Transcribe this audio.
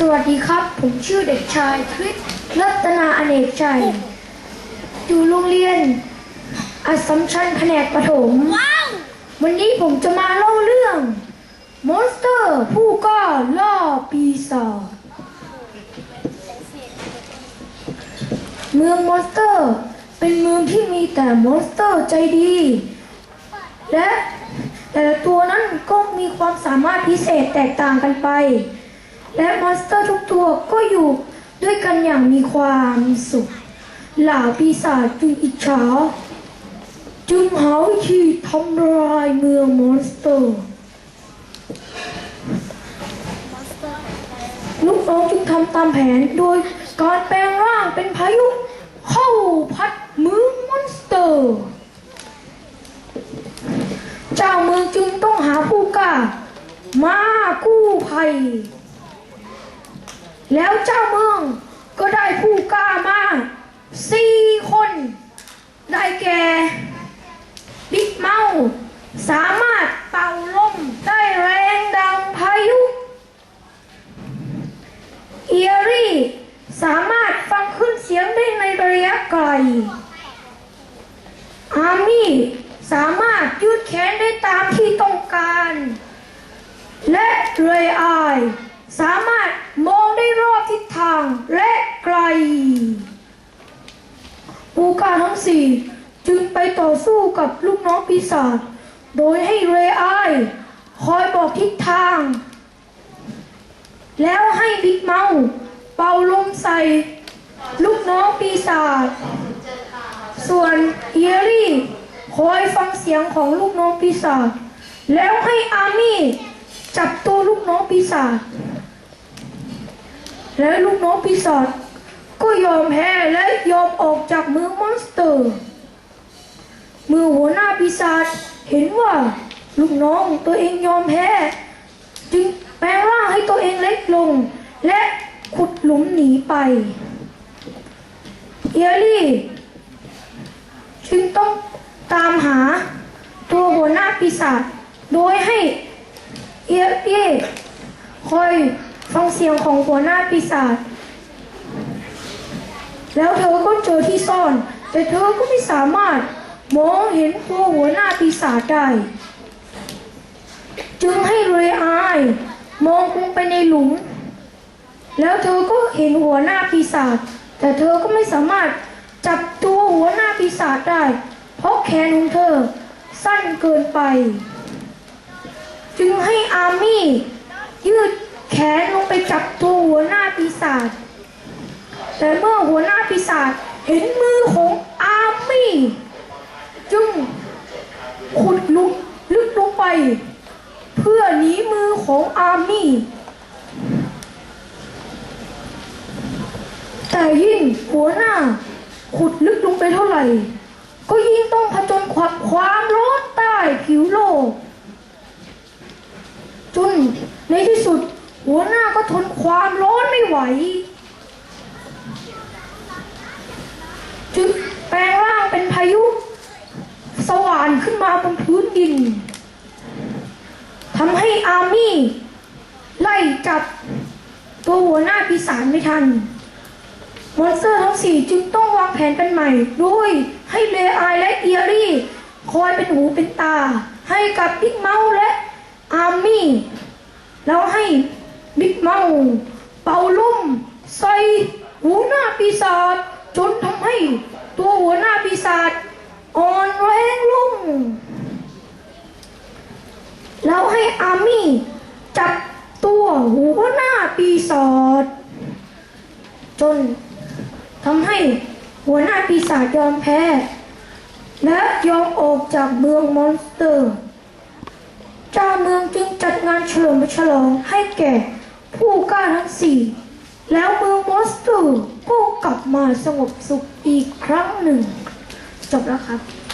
สวัสดีครับ ผมชื่อเด็กชายคริสรัตนาอเนกชัย อยู่โรงเรียนอัสสัมชัญแผนกประถมว้าววันนี้ผมจะมาเล่าเรื่องมอนสเตอร์ผู้กล้าล่าปีศาจเมืองมอนสเตอร์ เป็นเมืองที่มีแต่มอนสเตอร์ใจดี และแต่ละตัวนั้นก็มีความสามารถพิเศษแตกต่างกันไป และมอนสเตอร์ทุกตัวก็อยู่ด้วยกันอย่างมีความสุข เหล่าปีศาจจึงอิจฉาจึงหาวิธีทำลายเมืองมอนสเตอร์ลูกน้องจึงทำตามแผนโดยการแปลงร่างเป็นพายุเข้าพัดมืองมอนสเตอร์ เจ้าเมืองจึงต้องหาผู้กล้ามากู้ภัย แล้วเจ้าเมืองก็ได้ผู้กล้ามาสี่คน ได้แก่บิ๊กเมาสามารถเป่าลมได้แรงดังพายุเอียรี่สามารถฟังขึ้นเสียงได้ในระยะไกล อาร์มี่สามารถยืดแขนได้ตามที่ต้องการ และเรย์อา สามารถมองได้รอบทิศทางและไกลผู้กาทั้งสี่จึงไปต่อสู้กับลูกน้องปีศาจโดยให้เรอายคอยบอกทิศทาง แล้วให้บิ๊กเมาเป่าลมใส่ ลูกน้องปีศาจส่วนเอรี่คอยฟังเสียงของลูกน้องปีศาจแล้วให้อาร์มี่จับตัวลูกน้องปีศาจ และลูกน้องปีศาจก็ยอมแพ้และยอมออกจากเมืองมอนสเตอร์ เมื่อหัวหน้าปีศาจเห็นว่าลูกน้องตัวเองยอมแพ้ จึงแปลงร่างให้ตัวเองเล็กลง และขุดหลุมหนีไป เอียรี่ จึงต้องตามหาตัวหัวหน้าปีศาจโดยให้เอียรี่คอย ฟังเสียงของหัวหน้าปีศาจแล้วเธอก็เจอที่ซ่อน แต่เธอก็ไม่สามารถมองเห็นตัวหัวหน้าปีศาจได้จึงให้เรยอายมองลงไปในหลุม แล้วเธอก็เห็นหัวหน้าปีศาจแต่เธอก็ไม่สามารถจับตัวหัวหน้าปีศาจได้ เพราะแขนของเธอสั้นเกินไป จึงให้อาร์มี่ยืด แขนลงไปจับตัวหัวหน้าปีศาจ แต่เมื่อหัวหน้าปีศาจเห็นมือของอาร์มี่จึงขุดลุกลึกลงไป เพื่อหนีมือของอาร์มี่ แต่ยิ่งหัวหน้าขุดลึกลงไปเท่าไหร่ ก็ยิ่งต้องผจญความความร้อนใต้ผิวโลก จนในที่สุด หัวหน้าก็ทนความร้ อนไม่ไหวจึงแปลงร่างเป็นพายุ สว่านขึ้นมาบนพื้นดินทำให้อาร์มี่ ไล่จับตัวหัวหน้าปีศาจไม่ทัน มอนสเตอร์ทั้งสี่จึงต้องวางแผนกันใหม่โดยให้เลอายและเอียรี่ คอยเป็นหูเป็นตา ให้กับบิ๊กเมาส์และอาร์มี่ แล้วให้บิ๊กเมาส์เป่าลุ่มใส่หัวหน้าปีศาจจนทำให้ตัวหัว หน้าปีศาจอ่อนแรงลุ่ง แล้วให้อามี่จับตัวหัวหน้าปีศาจจนทำให้หัวหน้าปีศาจยอมแพ้ และยอมออกจากเมืองมอนสเตอร์เจ้าเมืองจึงจัดงานเฉลิมฉลองให้แก่ผู้กล้าทั้งสี่แล้วเมืองมอนสเตอร์ก็กลับมาสงบสุขอีกครั้งหนึ่ง จบแล้วครับ